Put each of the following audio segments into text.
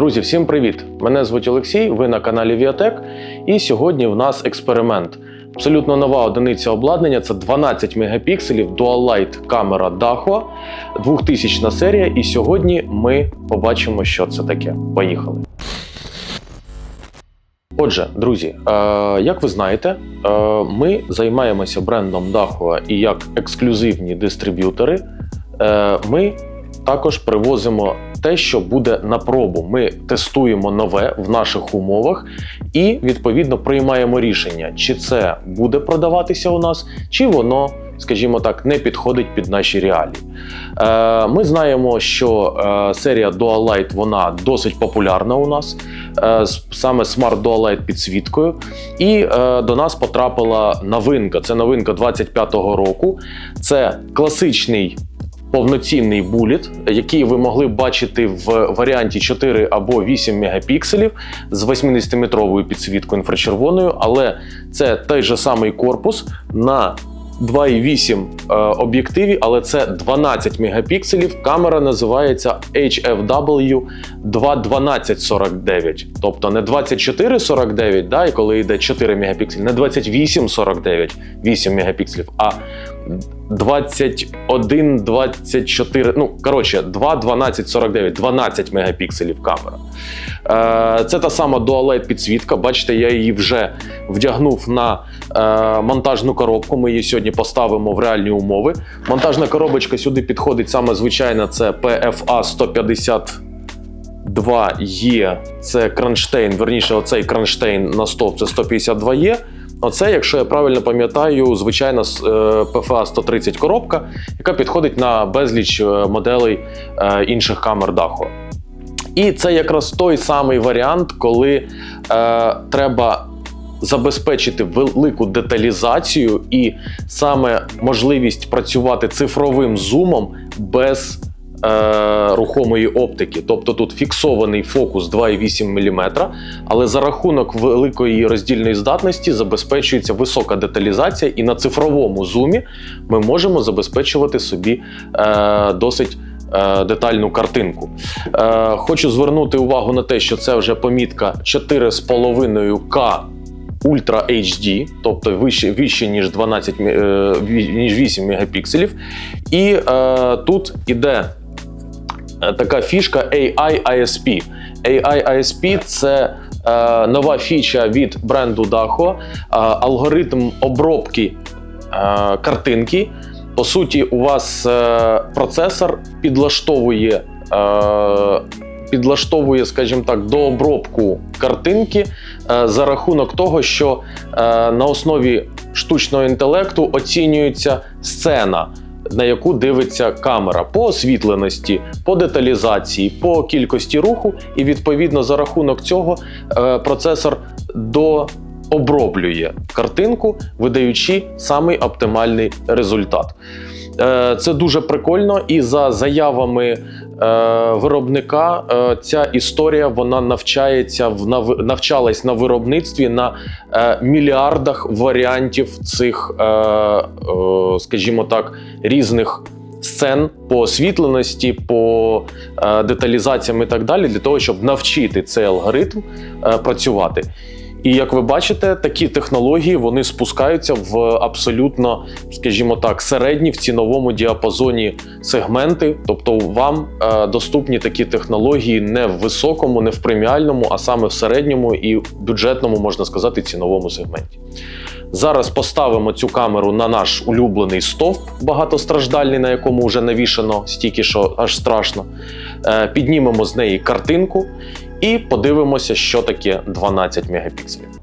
Друзі, всім привіт! Мене звуть Олексій. Ви на каналі Віатек. І сьогодні в нас експеримент. Абсолютно нова одиниця обладнання це 12 мегапікселів Dual Light камера Dahua, 2000 серія. І сьогодні ми побачимо, що це таке. Поїхали. Отже, друзі, е, як ви знаєте, е, ми займаємося брендом Dahua і як ексклюзивні дистриб'ютори. Е, ми також привозимо те, що буде на пробу. Ми тестуємо нове в наших умовах і відповідно приймаємо рішення, чи це буде продаватися у нас, чи воно. Скажімо так, не підходить під наші реалії. Е, ми знаємо, що е, серія Dual Light вона досить популярна у нас, е, саме Smart Dual Light підсвіткою. І е, до нас потрапила новинка. Це новинка 25-го року. Це класичний повноцінний буліт, який ви могли бачити в варіанті 4 або 8 мегапікселів з 80-метровою підсвіткою інфрачервоною, але це той же самий корпус на 2,8 е, об'єктиві, але це 12 мегапікселів. Камера називається HFW 21249, тобто не 2449, да, і коли йде 4 мегапікселі, не 2849, 8 мегапікселів, а 21, 24, ну коротше, 2, 12, 49, 12 мегапікселів камера. Е, це та сама Dual-Light підсвітка. Бачите, я її вже вдягнув на е, монтажну коробку. Ми її сьогодні поставимо в реальні умови. Монтажна коробочка сюди підходить саме звичайна, це PFA 150. 2 є це кронштейн, верніше, оцей кронштейн на стовп це 152 є. Оце, якщо я правильно пам'ятаю, звичайна е, PFA 130 коробка, яка підходить на безліч е, моделей е, інших камер даху. І це якраз той самий варіант, коли е, треба забезпечити велику деталізацію і саме можливість працювати цифровим зумом без е, рухомої оптики. Тобто тут фіксований фокус 2,8 мм, але за рахунок великої роздільної здатності забезпечується висока деталізація, і на цифровому зумі ми можемо забезпечувати собі е, досить. е, Детальну картинку. Е, хочу звернути увагу на те, що це вже помітка 4,5К Ultra HD, тобто вище, вище ніж 12, мі- е, ніж 8 мегапікселів. І е, тут іде така фішка AI ISP. AI ISP – це е, нова фіча від бренду Daho, е, алгоритм обробки е, картинки. По суті, у вас е, процесор підлаштовує. Е, Підлаштовує, скажімо так, дообробку картинки е, за рахунок того, що е, на основі штучного інтелекту оцінюється сцена, на яку дивиться камера по освітленості, по деталізації, по кількості руху, і відповідно за рахунок цього е, процесор дооброблює картинку, видаючи самий оптимальний результат. Е, Це дуже прикольно, і за заявами е, виробника е, ця історія вона навчається в нав- навчалась на виробництві на мільярдах варіантів цих, скажімо так, різних сцен по освітленості, по деталізаціям і так далі, для того, щоб навчити цей алгоритм працювати. І як ви бачите, такі технології вони спускаються в абсолютно, скажімо так, середні в ціновому діапазоні сегменти. Тобто, вам е, доступні такі технології не в високому, не в преміальному, а саме в середньому і бюджетному, можна сказати, ціновому сегменті. Зараз поставимо цю камеру на наш улюблений стовп багатостраждальний, на якому вже навішано стільки, що аж страшно. Е, Піднімемо з неї картинку і подивимося, що таке 12 мегапікселів.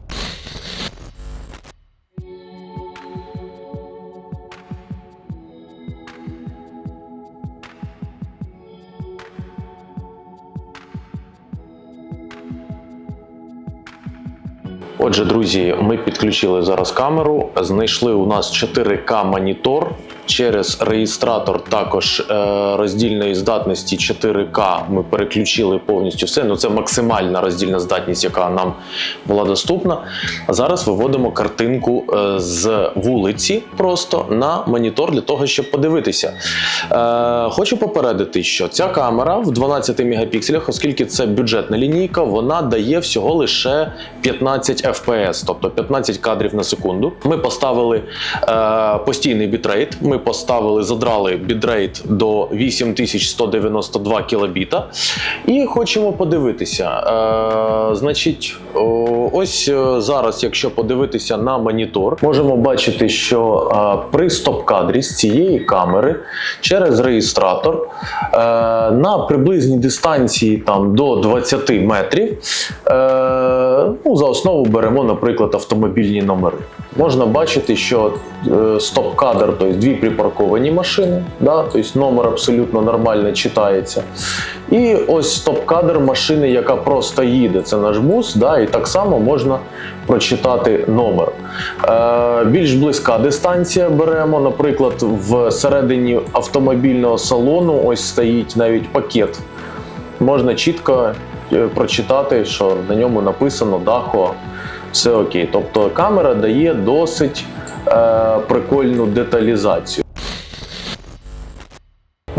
Отже, друзі, ми підключили зараз камеру. Знайшли у нас 4К монітор через реєстратор також е, роздільної здатності 4К ми переключили повністю все. Ну це максимальна роздільна здатність, яка нам була доступна. А зараз виводимо картинку е, з вулиці просто на монітор для того, щоб подивитися. Е, хочу попередити, що ця камера в 12 мегапікселях, оскільки це бюджетна лінійка, вона дає всього лише 15 FPS, тобто 15 кадрів на секунду. Ми поставили постійний бітрейт. Ми поставили, задрали бітрейт до 8192 кілобіта. І хочемо подивитися. Е, значить, ось е, зараз, якщо подивитися на монітор, можемо бачити, що е, при стоп-кадрі з цієї камери через реєстратор е, на приблизній дистанції там, до 20 метрів. Е, ну, за основу беремо, наприклад, автомобільні номери. Можна бачити, що е, стоп-кадр, тобто дві припарковані машини, да, тобто номер абсолютно нормально читається. І ось стоп-кадр машини, яка просто їде. Це наш бус, да, і так само можна прочитати номер. Е, більш близька дистанція беремо, наприклад, в середині автомобільного салону ось стоїть навіть пакет. Можна чітко прочитати, що на ньому написано Дахо, все окей. Тобто камера дає досить е, прикольну деталізацію.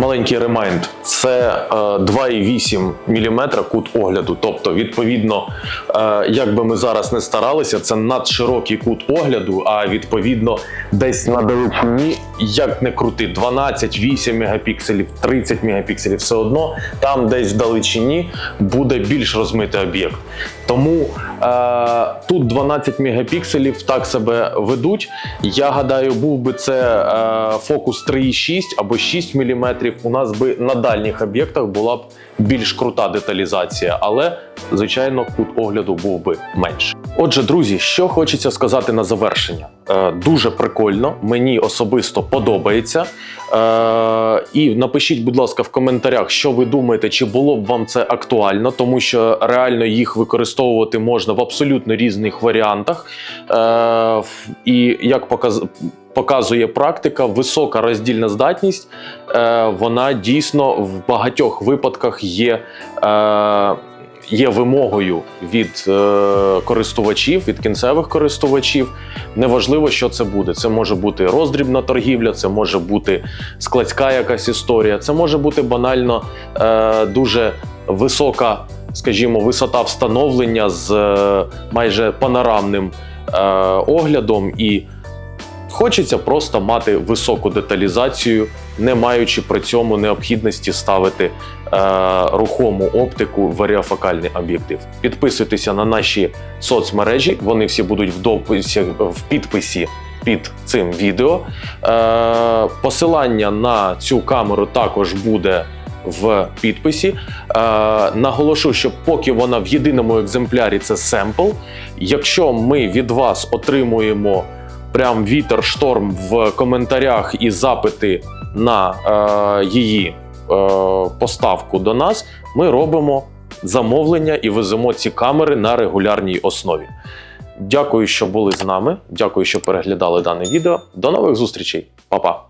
Маленький ремайнд це е, 2,8 мм кут огляду. Тобто, відповідно, е, як би ми зараз не старалися, це надширокий кут огляду, а відповідно, десь на далечині, як не крути, 12, 8 мегапікселів, 30 мегапікселів, все одно там десь в далечині буде більш розмитий об'єкт. Тому е, тут 12 мегапікселів так себе ведуть. Я гадаю, був би це е, фокус 3,6 або 6 мм. У нас би на дальніх об'єктах була б більш крута деталізація, але звичайно, кут огляду був би менше. Отже, друзі, що хочеться сказати на завершення. Е, дуже прикольно, мені особисто подобається. Е, і напишіть, будь ласка, в коментарях, що ви думаєте, чи було б вам це актуально, тому що реально їх використовувати можна в абсолютно різних варіантах. Е, і як показ... показує практика, висока роздільна здатність, е, вона дійсно в багатьох випадках є. Е, Є вимогою від е, користувачів, від кінцевих користувачів. Неважливо, що це буде. Це може бути роздрібна торгівля, це може бути складська якась історія, це може бути банально е, дуже висока, скажімо, висота встановлення з е, майже панорамним е, оглядом. І хочеться просто мати високу деталізацію, не маючи при цьому необхідності ставити е, рухому оптику варіофокальний об'єктив. Підписуйтеся на наші соцмережі, вони всі будуть в дописі в підписі. Під цим відео Е, посилання на цю камеру також буде в підписі. Е, наголошу, що поки вона в єдиному екземплярі це семпл. Якщо ми від вас отримуємо прям вітер, шторм в коментарях і запити на е, її е, поставку до нас, ми робимо замовлення і веземо ці камери на регулярній основі. Дякую, що були з нами. Дякую, що переглядали дане відео. До нових зустрічей, Па-па!